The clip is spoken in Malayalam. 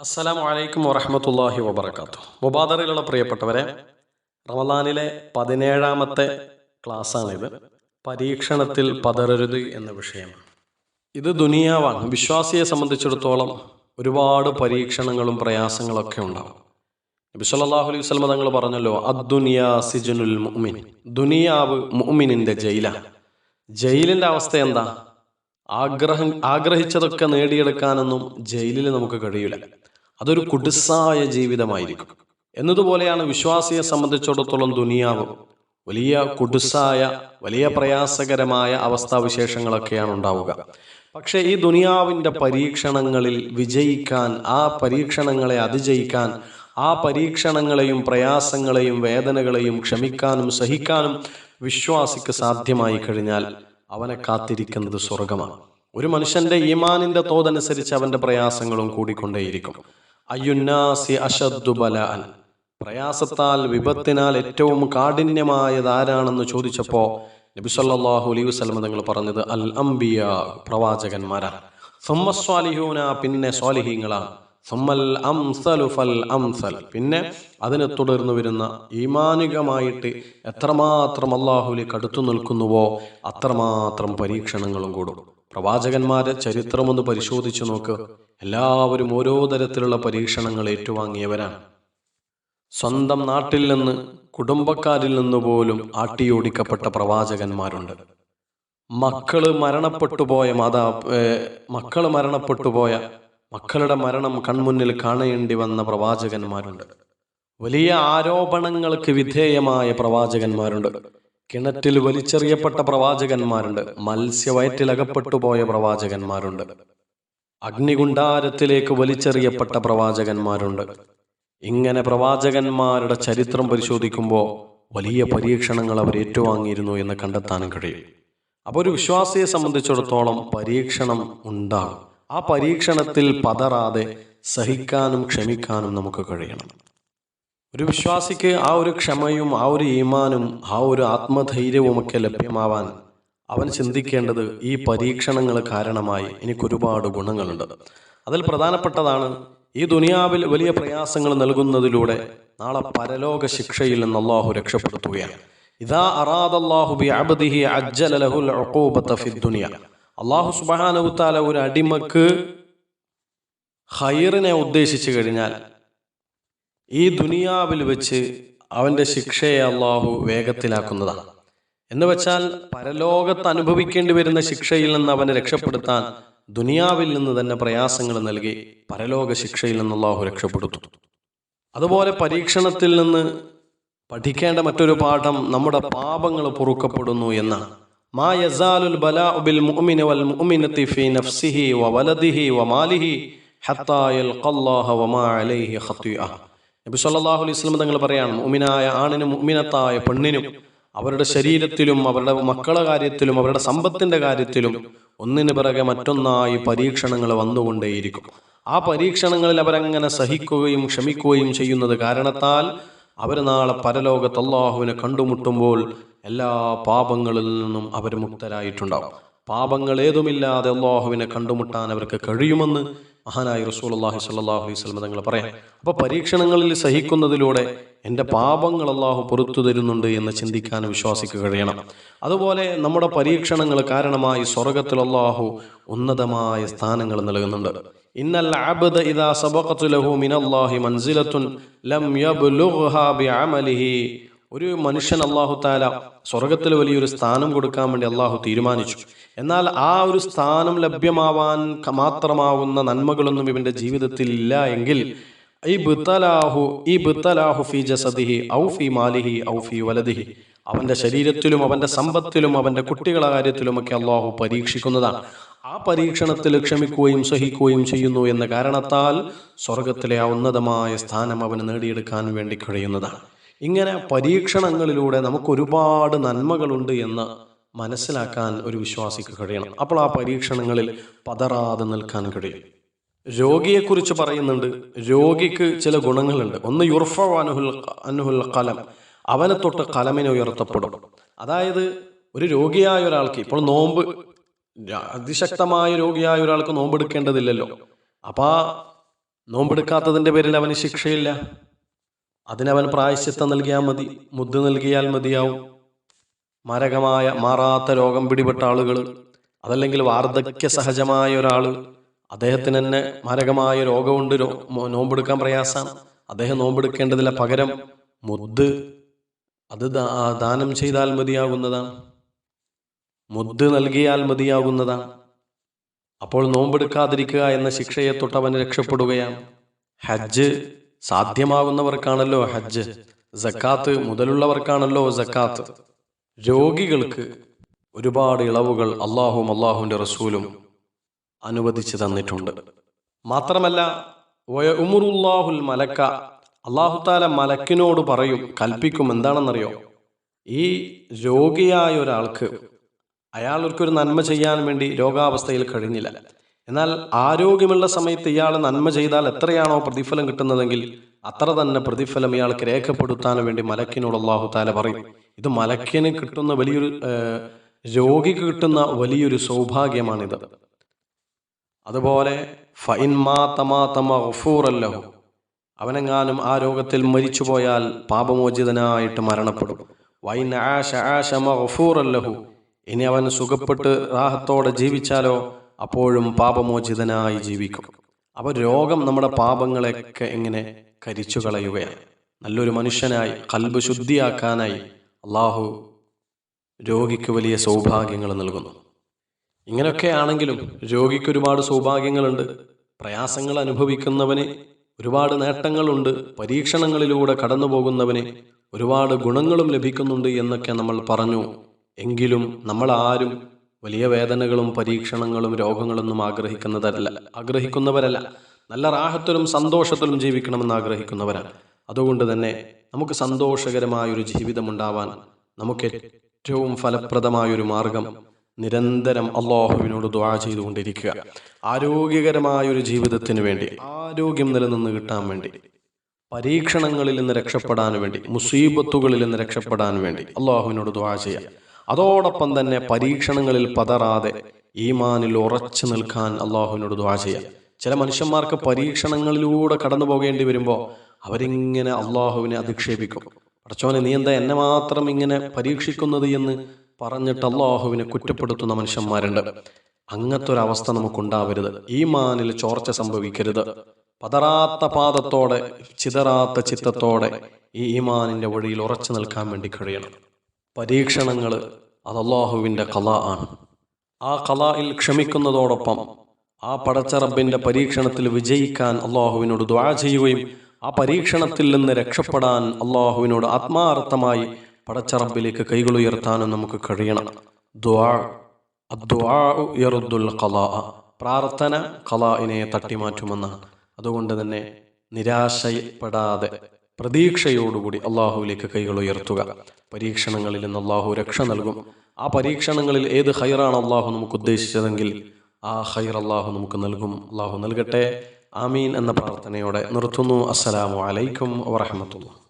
അസ്സലാമു വലൈക്കും വറഹമത്തല്ലാഹി വബർക്കാത്തു മുബാദറിലുള്ള പ്രിയപ്പെട്ടവരെ റമദാനിലെ പതിനേഴാമത്തെ ക്ലാസ്സാണിത്. പരീക്ഷണത്തിൽ പതരരുത് എന്ന വിഷയമാണ്. ഇത് ദുനിയാവാണ്. വിശ്വാസിയെ സംബന്ധിച്ചിടത്തോളം ഒരുപാട് പരീക്ഷണങ്ങളും പ്രയാസങ്ങളൊക്കെ ഉണ്ടാവും. നബി സല്ലല്ലാഹു അലൈഹി വസല്ലം തങ്ങൾ പറഞ്ഞല്ലോ അദ്ദുനിയാ സിജനുൽ മുഅ്മിൻ. ദുനിയാവ് മുഅ്മിനിന്റെ ജയിലാണ്. ജയിലിന്റെ അവസ്ഥ എന്താ? ആഗ്രഹം ആഗ്രഹിച്ചതൊക്കെ നേടിയെടുക്കാനൊന്നും ജയിലിൽ നമുക്ക് കഴിയില്ല. അതൊരു കുടിസായ ജീവിതമായിരിക്കും. എന്നതുപോലെയാണ് വിശ്വാസിയെ സംബന്ധിച്ചിടത്തോളം ദുനിയാവ്. വലിയ കുടിസായ വലിയ പ്രയാസകരമായ അവസ്ഥാവിശേഷങ്ങളൊക്കെയാണ് ഉണ്ടാവുക. പക്ഷേ ഈ ദുനിയാവിന്റെ പരീക്ഷണങ്ങളിൽ വിജയിക്കാൻ ആ പരീക്ഷണങ്ങളെ അതിജയിക്കാൻ ആ പരീക്ഷണങ്ങളെയും പ്രയാസങ്ങളെയും വേദനകളെയും ക്ഷമിക്കാനും സഹിക്കാനും വിശ്വാസിക്ക് സാധ്യമായി കഴിഞ്ഞാൽ അവനെ കാത്തിരിക്കുന്നത് സ്വർഗമാണ് ഒരു മനുഷ്യന്റെ ഈമാനിന്റെ തോതനുസരിച്ച് അവന്റെ പ്രയാസങ്ങളും കൂടിക്കൊണ്ടേയിരിക്കും. അയ്യുന്നാസി അശദ്ദു ബലാൻ. പ്രയാസത്താൽ വിപത്തിനാൽ ഏറ്റവും കാഠിന്യമായത് ആരാണെന്ന് ചോദിച്ചപ്പോ സല്ലല്ലാഹു അലൈഹി വസല്ലം തങ്ങൾ പറഞ്ഞത് അൽ അംബിയ പ്രവാചകന്മാരാണ് സുമ്മസ്വാലിഹൂന പിന്നെ സ്വാലിഹീങ്ങളാണ് സുമ്മൽ അംസലു ഫൽ അംസൽ. പിന്നെ അതിനെ തുടർന്ന് വരുന്ന ഈമാനികമായിട്ട് എത്രമാത്രം അള്ളാഹുലേക്ക് കടുത്തു നിൽക്കുന്നുവോ അത്രമാത്രം പരീക്ഷണങ്ങളും കൂടും. പ്രവാചകന്മാരെ ചരിത്രമൊന്ന് പരിശോധിച്ചു നോക്ക്. എല്ലാവരും ഓരോ തരത്തിലുള്ള പരീക്ഷണങ്ങൾ ഏറ്റുവാങ്ങിയവരാണ്. സ്വന്തം നാട്ടിൽ നിന്ന് കുടുംബക്കാരിൽ നിന്ന് പോലും ആട്ടിയോടിക്കപ്പെട്ട പ്രവാചകന്മാരുണ്ട്. മക്കൾ മരണപ്പെട്ടുപോയ മാതാ മക്കൾ മക്കൾ മരണപ്പെട്ടുപോയ മക്കളുടെ മരണം കൺമുന്നിൽ കാണേണ്ടി വന്ന പ്രവാചകന്മാരുണ്ട്. വലിയ ആരോപണങ്ങൾക്ക് വിധേയമായ പ്രവാചകന്മാരുണ്ട്. കിണറ്റിൽ വലിച്ചെറിയപ്പെട്ട പ്രവാചകന്മാരുണ്ട്. മത്സ്യവയറ്റിലകപ്പെട്ടു പോയ പ്രവാചകന്മാരുണ്ട്. അഗ്നികുണ്ടാരത്തിലേക്ക് വലിച്ചെറിയപ്പെട്ട പ്രവാചകന്മാരുണ്ട്. ഇങ്ങനെ പ്രവാചകന്മാരുടെ ചരിത്രം പരിശോധിക്കുമ്പോൾ വലിയ പരീക്ഷണങ്ങൾ അവർ ഏറ്റുവാങ്ങിയിരുന്നു എന്ന് കണ്ടെത്താനും കഴിയും. അപ്പോൾ ഒരു വിശ്വാസിയെ സംബന്ധിച്ചിടത്തോളം പരീക്ഷണം ഉണ്ടാകും ആ പരീക്ഷണത്തിൽ പതറാതെ സഹിക്കാനും ക്ഷമിക്കാനും നമുക്ക് കഴിയണം. ഒരു വിശ്വാസിക്ക് ആ ഒരു ക്ഷമയും ആ ഒരു ഈമാനും ആ ഒരു ആത്മധൈര്യവുമൊക്കെ ലഭ്യമാവാൻ അവൻ ചിന്തിക്കേണ്ടത് ഈ പരീക്ഷണങ്ങൾ കാരണമായി എനിക്കൊരുപാട് ഗുണങ്ങളുണ്ട്. അതിൽ പ്രധാനപ്പെട്ടതാണ് ഈ ദുനിയാവിൽ വലിയ പ്രയാസങ്ങൾ നൽകുന്നതിലൂടെ നാളെ പരലോക ശിക്ഷയിൽ നിന്ന് അള്ളാഹു രക്ഷപ്പെടുത്തുകയാണ്. ഇതാ അറാദല്ലാഹു ബി അബ്ദിഹി അജ്ജല ലഹുൽ ഉഖൂബത അള്ളാഹു സുബ്ഹാനഹു ഒരു അടിമക്ക് ഹൈറിനെ ഉദ്ദേശിച്ചു കഴിഞ്ഞാൽ ഈ ദുനിയാവിൽ വെച്ച് അവന്റെ ശിക്ഷയെ അള്ളാഹു വേഗത്തിലാക്കുന്നതാണ്. എന്ന് വെച്ചാൽ പരലോകത്ത് അനുഭവിക്കേണ്ടി വരുന്ന ശിക്ഷയിൽ നിന്ന് അവനെ രക്ഷപ്പെടുത്താൻ ദുനിയാവിൽ നിന്ന് തന്നെ പ്രയാസങ്ങൾ നൽകി പരലോക ശിക്ഷയിൽ നിന്ന് അള്ളാഹു രക്ഷപ്പെടുത്തു. അതുപോലെ പരീക്ഷണത്തിൽ നിന്ന് പഠിക്കേണ്ട മറ്റൊരു പാഠം നമ്മുടെ പാപങ്ങൾ പൊറുക്കപ്പെടുന്നു എന്നാണ്. മാ യസാലുൽ ബിൽ മുഅ്മിന വൽ മുഅ്മിനത്തി ഫീ നഫ്സിഹി വ വലദിഹി വ മാലിഹി ഹത്താ യൽഖല്ലാഹ മാ അലൈഹി ഖത്തിഅ നബി സല്ലല്ലാഹു അലൈഹി വസല്ലം തങ്ങൾ പറയാണ് മുഅ്മിനായ ആണിനും മുഅ്മിനത്തായ പെണ്ണിനും അവരുടെ ശരീരത്തിലും അവരുടെ മക്കളുടെ കാര്യത്തിലും അവരുടെ സമ്പത്തിന്റെ കാര്യത്തിലും ഒന്നിനു പിറകെ മറ്റൊന്നായി പരീക്ഷണങ്ങൾ വന്നുകൊണ്ടേയിരിക്കും. ആ പരീക്ഷണങ്ങളിൽ അവരങ്ങനെ സഹിക്കുകയും ക്ഷമിക്കുകയും ചെയ്യുന്നത് കാരണത്താൽ അവർ നാളെ പരലോകത്ത് അള്ളാഹുവിനെ കണ്ടുമുട്ടുമ്പോൾ എല്ലാ പാപങ്ങളിൽ നിന്നും അവർ മുക്തരായിട്ടുണ്ടാവും. പാപങ്ങൾ ഏതുമില്ലാതെ അള്ളാഹുവിനെ കണ്ടുമുട്ടാൻ അവർക്ക് കഴിയുമെന്ന് മഹാനായി റസൂൽ അള്ളാഹു സല്ലാഹു അലൈഹി തങ്ങൾ പറയാം. അപ്പോൾ പരീക്ഷണങ്ങളിൽ സഹിക്കുന്നതിലൂടെ എന്റെ പാപങ്ങൾ അള്ളാഹു പുറത്തു തരുന്നുണ്ട് എന്ന് ചിന്തിക്കാൻ വിശ്വാസിക്ക് കഴിയണം. അതുപോലെ നമ്മുടെ പരീക്ഷണങ്ങൾ കാരണമായി സ്വർഗത്തിൽ അള്ളാഹു ഉന്നതമായ സ്ഥാനങ്ങൾ നൽകുന്നുണ്ട്. ഇന്നൽ അബ്ദ ഇദാ ലഹു മിനല്ലാഹി മൻസിലത്തുൻ ലം ഒരു മനുഷ്യൻ അള്ളാഹു താല സ്വർഗത്തിൽ വലിയൊരു സ്ഥാനം കൊടുക്കാൻ വേണ്ടി അള്ളാഹു തീരുമാനിച്ചു. എന്നാൽ ആ ഒരു സ്ഥാനം ലഭ്യമാവാൻ മാത്രമാവുന്ന നന്മകളൊന്നും ഇവന്റെ ജീവിതത്തിൽ ഇല്ല എങ്കിൽ അവന്റെ ശരീരത്തിലും അവന്റെ സമ്പത്തിലും അവന്റെ കുട്ടികളുടെ കാര്യത്തിലുമൊക്കെ അള്ളാഹു പരീക്ഷിക്കുന്നതാണ്. ആ പരീക്ഷണത്തിൽ ക്ഷമിക്കുകയും സഹിക്കുകയും ചെയ്യുന്നു എന്ന കാരണത്താൽ സ്വർഗത്തിലെ ആ ഉന്നതമായ സ്ഥാനം അവന് നേടിയെടുക്കാൻ വേണ്ടി കഴിയുന്നതാണ്. ഇങ്ങനെ പരീക്ഷണങ്ങളിലൂടെ നമുക്ക് ഒരുപാട് നന്മകളുണ്ട് എന്ന് മനസ്സിലാക്കാൻ ഒരു വിശ്വാസിക്ക് കഴിയണം. അപ്പോൾ ആ പരീക്ഷണങ്ങളിൽ പതറാതെ നിൽക്കാൻ കഴിയും. രോഗിയെക്കുറിച്ച് പറയുന്നുണ്ട്. രോഗിക്ക് ചില ഗുണങ്ങളുണ്ട്. ഒന്ന് യുർഫ അനുഹുൽ അനുഹുൽ കലം. അവനെ തൊട്ട് കലമിനെ ഉയർത്തപ്പെടും. അതായത് ഒരു രോഗിയായ ഒരാൾക്ക് ഇപ്പോൾ നോമ്പ് അതിശക്തമായ രോഗിയായ ഒരാൾക്ക് നോമ്പെടുക്കേണ്ടതില്ലല്ലോ. അപ്പോൾ ആ നോമ്പെടുക്കാത്തതിന്റെ പേരിൽ അവന് ശിക്ഷയില്ല. അതിനവൻ പ്രായശ്ചിത്തം നൽകിയാൽ മതി മുദ്ദ് നൽകിയാൽ മതിയാവും. മാരകമായ മാറാത്ത രോഗം പിടിപെട്ട ആളുകൾ അതല്ലെങ്കിൽ വാർദ്ധക്യ സഹജമായ ഒരാൾ അദ്ദേഹത്തിന് തന്നെ മാരകമായ രോഗമുണ്ട് നോമ്പെടുക്കാൻ പ്രയാസമാണ്. അദ്ദേഹം നോമ്പെടുക്കേണ്ടതില്ല പകരം മുദ്ദ് അത് ദാനം ചെയ്താൽ മതിയാകുന്നതാണ് മുദ്ദ് നൽകിയാൽ മതിയാകുന്നതാണ് അപ്പോൾ നോമ്പെടുക്കാതിരിക്കുക എന്ന ശിക്ഷയെ തൊട്ടവൻ രക്ഷപ്പെടുകയാണ്. ഹജ്ജ് സാധ്യമാകുന്നവർക്കാണല്ലോ ഹജ്ജ്. സക്കാത്ത് മുതലുള്ളവർക്കാണല്ലോ സക്കാത്ത്. രോഗികൾക്ക് ഒരുപാട് ഇളവുകൾ അള്ളാഹും അള്ളാഹുവിന്റെ റസൂലും അനുവദിച്ചു തന്നിട്ടുണ്ട്. മാത്രമല്ല ഉമുറുല്ലാഹുൽ മലക്ക അള്ളാഹുത്താല മലക്കിനോട് പറയും കൽപ്പിക്കും എന്താണെന്നറിയോ? ഈ രോഗിയായ ഒരാൾക്ക് അയാൾക്കൊരു നന്മ ചെയ്യാൻ വേണ്ടി രോഗാവസ്ഥയിൽ കഴിഞ്ഞില്ല. എന്നാൽ ആരോഗ്യമുള്ള സമയത്ത് ഇയാൾ നന്മ ചെയ്താൽ എത്രയാണോ പ്രതിഫലം കിട്ടുന്നതെങ്കിൽ അത്ര തന്നെ പ്രതിഫലം ഇയാൾക്ക് രേഖപ്പെടുത്താൻ വേണ്ടി മലക്കിനോട് അള്ളാഹു താല പറയും. ഇത് മലക്കിന് കിട്ടുന്ന വലിയൊരു രോഗിക്ക് കിട്ടുന്ന വലിയൊരു സൗഭാഗ്യമാണിത്. അതുപോലെ ഫൈൻ മാ തമാ അവനെങ്ങാനും ആ രോഗത്തിൽ മരിച്ചു പോയാൽ പാപമോചിതനായിട്ട് മരണപ്പെടും. വൈൻ ആശ ആശമ ഇനി അവൻ സുഖപ്പെട്ട് റാഹത്തോടെ ജീവിച്ചാലോ അപ്പോഴും പാപമോചിതനായി ജീവിക്കും. അപ്പോൾ രോഗം നമ്മുടെ പാപങ്ങളെയൊക്കെ എങ്ങനെ കരിച്ചു കളയുകയാണ് നല്ലൊരു മനുഷ്യനായി കൽബ് ശുദ്ധിയാക്കാനായി അള്ളാഹു രോഗിക്ക് വലിയ സൗഭാഗ്യങ്ങൾ നൽകുന്നു. ഇങ്ങനെയൊക്കെ ആണെങ്കിലും രോഗിക്ക് ഒരുപാട് സൗഭാഗ്യങ്ങളുണ്ട്. പ്രയാസങ്ങൾ അനുഭവിക്കുന്നവന് ഒരുപാട് നേട്ടങ്ങളുണ്ട്. പരീക്ഷണങ്ങളിലൂടെ കടന്നു പോകുന്നവന് ഒരുപാട് ഗുണങ്ങളും ലഭിക്കുന്നുണ്ട് എന്നൊക്കെ നമ്മൾ പറഞ്ഞു. എങ്കിലും നമ്മൾ ആരും വലിയ വേദനകളും പരീക്ഷണങ്ങളും രോഗങ്ങളൊന്നും ആഗ്രഹിക്കുന്നതല്ല ആഗ്രഹിക്കുന്നവരല്ല. നല്ല റാഹത്തിലും സന്തോഷത്തിലും ജീവിക്കണമെന്ന് ആഗ്രഹിക്കുന്നവരാണ്. അതുകൊണ്ട് തന്നെ നമുക്ക് സന്തോഷകരമായൊരു ജീവിതം ഉണ്ടാവാൻ നമുക്ക് ഏറ്റവും ഫലപ്രദമായൊരു മാർഗം നിരന്തരം അള്ളാഹുവിനോട് ദ്വാ ചെയ്തുകൊണ്ടിരിക്കുക. ആരോഗ്യകരമായൊരു ജീവിതത്തിന് വേണ്ടി ആരോഗ്യം നിലനിന്ന് കിട്ടാൻ വേണ്ടി പരീക്ഷണങ്ങളിൽ നിന്ന് രക്ഷപ്പെടാൻ വേണ്ടി മുസീബത്തുകളിൽ നിന്ന് രക്ഷപ്പെടാൻ വേണ്ടി അള്ളാഹുവിനോട് ദ്വാ ചെയ്യാം അതോടൊപ്പം തന്നെ പരീക്ഷണങ്ങളിൽ പതറാതെ ഈമാനിൽ ഉറച്ചു നിൽക്കാൻ അള്ളാഹുവിനോട് ദ്വാ ചെയ്യാം. ചില മനുഷ്യന്മാർക്ക് പരീക്ഷണങ്ങളിലൂടെ കടന്നു പോകേണ്ടി വരുമ്പോൾ അവരിങ്ങനെ അള്ളാഹുവിനെ അധിക്ഷേപിക്കും. പടച്ചോനെ നീ എന്താ എന്നെ മാത്രം ഇങ്ങനെ പരീക്ഷിക്കുന്നത് എന്ന് പറഞ്ഞിട്ട് അള്ളാഹുവിനെ കുറ്റപ്പെടുത്തുന്ന മനുഷ്യന്മാരുണ്ട്. അങ്ങനത്തെ ഒരു അവസ്ഥ നമുക്കുണ്ടാവരുത്. ഈ മാനിൽ ചോർച്ച സംഭവിക്കരുത്. പതറാത്ത പാദത്തോടെ ചിതറാത്ത ചിത്തത്തോടെ ഈ ഈമാനിന്റെ വഴിയിൽ ഉറച്ചു നിൽക്കാൻ വേണ്ടി കഴിയണം. പരീക്ഷണങ്ങൾ അത് അള്ളാഹുവിന്റെ കല ആണ്. ആ കലയിൽ ക്ഷമിക്കുന്നതോടൊപ്പം ആ പടച്ച റബ്ബിന്റെ പരീക്ഷണത്തിൽ വിജയിക്കാൻ അള്ളാഹുവിനോട് ദ്വാ ചെയ്യുകയും ആ പരീക്ഷണത്തിൽ നിന്ന് രക്ഷപ്പെടാൻ അള്ളാഹുവിനോട് ആത്മാർത്ഥമായി പടച്ച റബ്ബിലേക്ക് കൈകളുയർത്താനും നമുക്ക് കഴിയണം. ദ്വാ കല പ്രാർത്ഥന കലാ. പ്രാർത്ഥന തട്ടിമാറ്റുമെന്നാണ്. അതുകൊണ്ട് തന്നെ നിരാശപ്പെടാതെ പ്രതീക്ഷയോടുകൂടി അള്ളാഹുവിലേക്ക് കൈകൾ ഉയർത്തുക. പരീക്ഷണങ്ങളിൽ നിന്ന് അള്ളാഹു രക്ഷ നൽകും. ആ പരീക്ഷണങ്ങളിൽ ഏത് ഹൈറാണ് അള്ളാഹു നമുക്ക് ഉദ്ദേശിച്ചതെങ്കിൽ ആ ഹൈർ അള്ളാഹു നമുക്ക് നൽകും. അള്ളാഹു നൽകട്ടെ. ആമീൻ എന്ന പ്രാർത്ഥനയോടെ നിർത്തുന്നു. അസ്സലാമു അലൈക്കും വറഹമത്തുള്ള